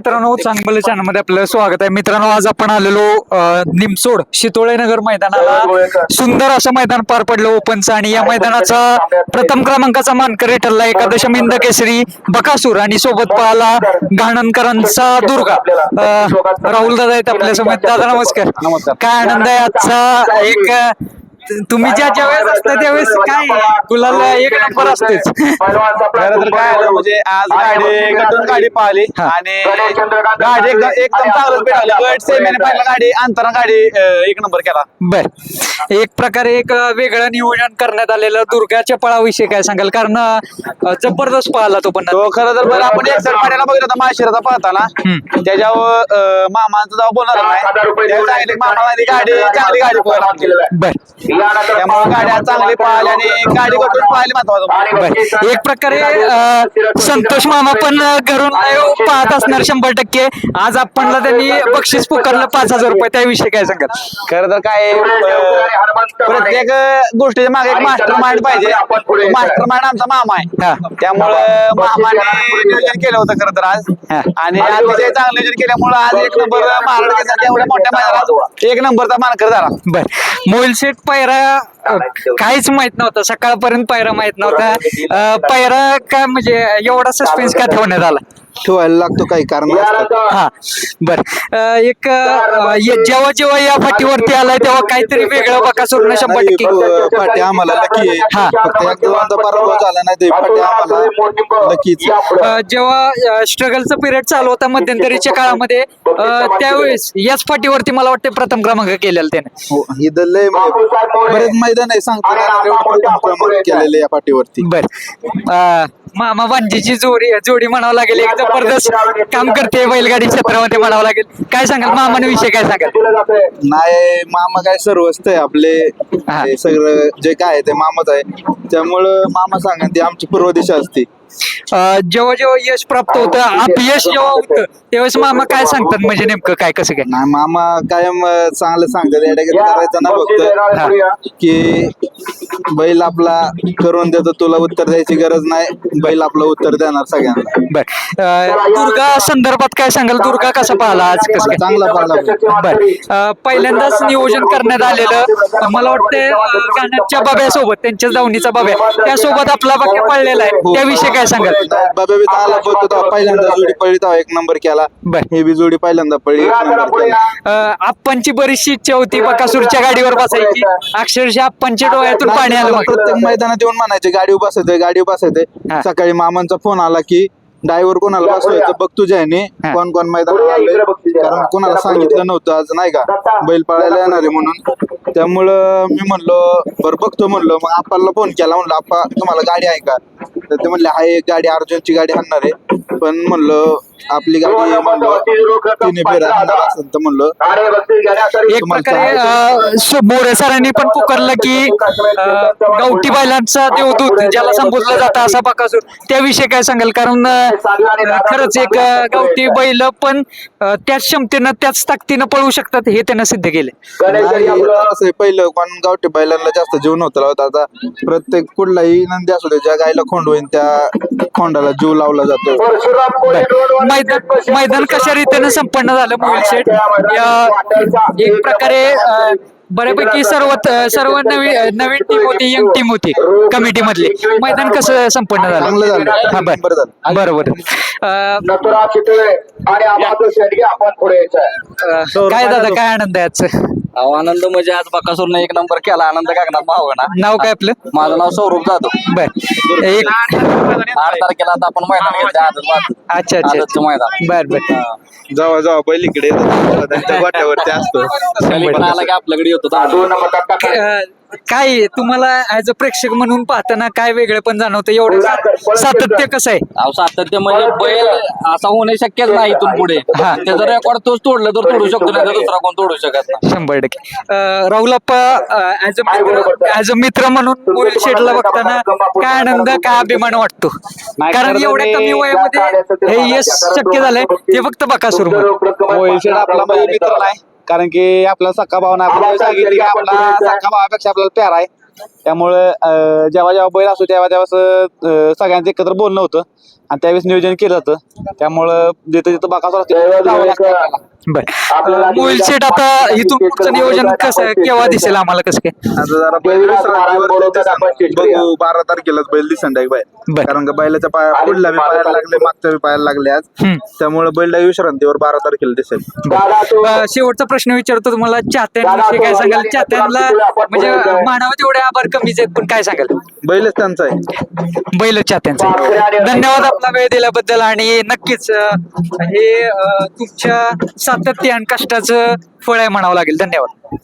मित्रांनो चांगलं चॅनलमध्ये आपलं स्वागत आहे. मित्रांनो आज आपण आलेलो निमसोड शितोळे नगर मैदानाला सुंदर असं मैदान पार पडलं ओपनचं आणि या मैदानाचा प्रथम क्रमांकाचा मानकरी ठरला एकादश मिंद केसरी बकासूर आणि सोबत पाहला घाणणकरांचा दुर्गा. राहुल दादा आहेत आपल्यासमोर दादा नमस्कार. नमस्कार. काय आनंद आहे आजचा एक तुम्ही ज्या ज्या वेळेस असता त्यावेळेस काय? गुलाल एक नंबर असतेच. खरं तर काय म्हणजे आज गाडी गटून गाडी पाहिली. आणि गाडी एकदम एकदम चांगलं गट सेमीने पहिला गाडी अंतरा गाडी अं, एक नंबर केला. बर. एक प्रकारे एक अ, वेगळं नियोजन करण्यात आलेलं दुर्गाच्या पळाविषयी काय सांगाल? कारण अ, जबरदस्त पळाला तो पण. तो खरं तर बरं आपण एक पाड्याला बघितलं होता माशिराचा हम्म. त्याच्यावर अं, मामांचं जाऊ बोलणार नाही त्यावेळी सांगितलं की मामाला ती गाडी चांगली गाडी पळायला बर. त्यामुळे गाड्या चांगली पळाली आणि गाडी गटून पळाली महत्वाचं बर. एक प्रकारे संतोष मामा पण घरून live पाहत असणार शंभर टक्के. आज आपणला त्यांनी बक्षीस पुकारलं पाच हजार रुपये. त्याविषयी काय सांगाल? खरं तर काय प्रत्येक गोष्टीच्या मागे एक मास्टर माइंड पाहिजे. मास्टर माइंड आमचा मामा हा. आहे त्यामुळं मामाने नियोजन केलं होतं खरं तर आज. हा. आणि अतिशय चांगलं नियोजन केल्यामुळं आज एक नंबर महाराष्ट्राचा एवढ्या मोठ्या मैदानात एक नंबरचा मानकर झाला. बर. मोबाईल सेट पायरा अ, काहीच माहीत नव्हता. सकाळपर्यंत पायरा माहीत नव्हता. पायरा काय म्हणजे एवढा सस्पेन्स का ठेवण्यात आला? ठेवायला लागतो काही कारण हा बर. एक जेव्हा जेव्हा या फाटीवरती आलाय तेव्हा काहीतरी वेगळं बकासूरनं शंभर नाही, टक्के. फाटे आम्हाला लकी आहे हा. फक्त दोनदा पराभव झाला नाही ते फाटे आम्हाला लकीच जेव्हा स्ट्रगलचा पिरियड चालू होता मध्यंतरीच्या काळामध्ये त्यावेळेस याच फाटीवरती मला वाटतं प्रथम क्रमांक केलेला त्याने. हो, इथं मैदान आहे सांगतो केलेले या पाठीवरती. बर. मामा वांजीची जोडी जोडी म्हणावं लागेल. एक जबरदस्त काम करते बैलगाडी क्षेत्रामध्ये म्हणावं लागेल. काय सांगाल? मामाविषयी काय सांगाल? नाही मामा काय सर्वस्त आहे. आपले हा. सगळं जे काय आहे ते मामाच आहे. त्यामुळं मामा सांगा ती आमची पूर्व दिशा असते. जेव्हा जेव्हा यश प्राप्त होतं अपयश जेव्हा होतं त्यावेळेस मामा काय सांगतात? म्हणजे नेमकं काय कसं काय? नाही मामा कायम चांगलं सांगतात. येड्यागत करायचं ना फक्त की बैल आपला करून देतो तुला उत्तर द्यायची गरज नाही. बैल आपलं उत्तर देणार सगळ्यांना. बर. अ, दुर्गा संदर्भात काय सांगाल? दुर्गा कसा पाहिला आज? कसं काय? चांगला पाहिला. बर. अ, पहिल्यांदाच नियोजन करण्यात आलेलं मला वाटतं गाण्याच्या बाब्यासोबत त्यांच्या दावणीचा बाब्या त्यासोबत आपला बाक्य पडलेला आहे. त्याविषयी काय सांगाल? बाबा बी आला बोलतो तेव्हा पहिल्यांदा जोडी पळली तेव्हा एक नंबर केला. बर. हे बी जोडी पहिल्यांदा पळली एक नंबर केला. अ, आप्पांची बरीचशी इच्छा होती बकासूरच्या गाडीवर बसायची. अक्षरशः आप्पांच्या डोळ्यातून पाणी आलं मला मग. प्रत्येक मैदानात येऊन म्हणायचे गाडी बसायचंय गाडी हा. बसायचंय सकाळी मामांचा फोन आला की ड्रायव्हर कोणाला बसवायचं? बघ तुझ्या ह्याने हा. कोण कोण मैदान आलंय. कारण कोणाला सांगितलं नव्हतं आज नाही का? बैल पळायला येणार आहे म्हणून. त्यामुळं मी म्हणलो बरं बघतो म्हणलो. मग आप्पाला फोन केला म्हणलं आप्पा तुम्हाला गाडी आहे का? तर ते म्हणले आहे गाडी अर्जुनची गाडी आणणार आहे. पण म्हणलो आपली गाडी म्हणलो तिने असेल तर म्हणलो. एक तुम्हाला प्रकारे अ, सु- मोरे सरांनी पण पुकारलं की अ, गावठी बैलांचा देवदूत ज्याला संबोधलं जातं असा बकासूर त्याविषयी काय सांगाल? कारण अ, खरंच एक अ, गावठी बैल पण अ, त्याच क्षमतेनं त्याच ताकदीनं पळू शकतात हे त्यानं सिद्ध केले नाही, असं आहे, पहिलं कोण गावठी बैलांना जास्त जीव नव्हता लावत आता प्रत्येक कुठलाही नंदी असू दे ज्या गायला खोंड होईल त्या खोंडाला जीव लावला जातो मैदान मैदान कशा रीतीनं संपन्न झालं मोहिल शेठ? या- एक प्रकारे बऱ्यापैकी सर्व सर्व नवीन नवीन टीम होती यंग टीम होती कमिटी मधली मैदान कसं संपन्न झालं? हा बरोबर काय दादा काय आनंद आहे आजचं? अहो आनंद म्हणजे आज बकासूरनं एक नंबर केला आनंद कागनाथ भावना नाव काय आपलं? माझं नाव सौरभ जाधव. बर. एक आठ तारखेला आता आपण मैदान घेतलं बादत. अच्छा अच्छा. मैदान. बर बर. जेव्हा जेव्हा बैल इकडे येतात, त्यांच्या गोट्यावरती असतो. पण आला की आपल्याकडे येतो दादा. नंबर अ, काय तुम्हाला ऍज अ प्रेक्षक म्हणून पाहताना काय वेगळं पण जाणवतं एवढं सा- सातत्य कसं आहे? अहो सातत्य म्हणजे बैल असा होणे शक्यच नाही इथून पुढे. हा. त्याचं रेकॉर्ड तोच तोडलं तर तोडू शकतो नाही तर दुसरा कोण तोडू शकत नाही. शंभर टक्के. अं, राहुल अप्पा ऍज अ मित्र ऍज अ मित्र म्हणून मोहिल शेठला बघताना काय आनंद काय अभिमान वाटतो? कारण खरं तर एवढ्या मी कमी वयामध्ये हे यश शक्य झालंय. ते फक्त बकासूर मोहिल शेठ आपला म्हणजे मित्र नाही. कारण की आपला सख्खा भाव नाही. आपण सांगितलं की आपला सख्खा भावापेक्षा आपल्याला प्यार आहे. त्यामुळे जेव्हा जेव्हा बैल असतो तेव्हा तेव्हा सगळ्यांचं एकत्र बोलणं होतं. आणि त्यावेळेस नियोजन केलं जातं. त्यामुळं जिथं जिथं आपल्याला. बर आता इथून पुढचं नियोजन कसं केव्हा दिसेल आम्हाला कसं काय? आता जरा बैल. बघू बारा तारखेलाच बैल दिसन बर. बाय कारण का बैलाच्या पाया पुढल्या बी पायाला लागले मागच्या बी पायाला लागले आज. हम्म. त्यामुळे बैल विश्रांतीवर बारा तारखेला दिसेल. अ, शेवटचा प्रश्न विचारतो तुम्हाला चाहत्यांविषयी काय सांगाल? चाहत्यांना म्हणजे मानावं तेवढे आभार कमीच आहेत पण काय सांगाल? बैलच त्यांचा आहे. बैल चाहत्यांचा धन्यवाद आपला वेळ दिल्याबद्दल आणि नक्कीच हे तुमच्या सातत्य आणि कष्टाचं फळ आहे म्हणावं लागेल. धन्यवाद.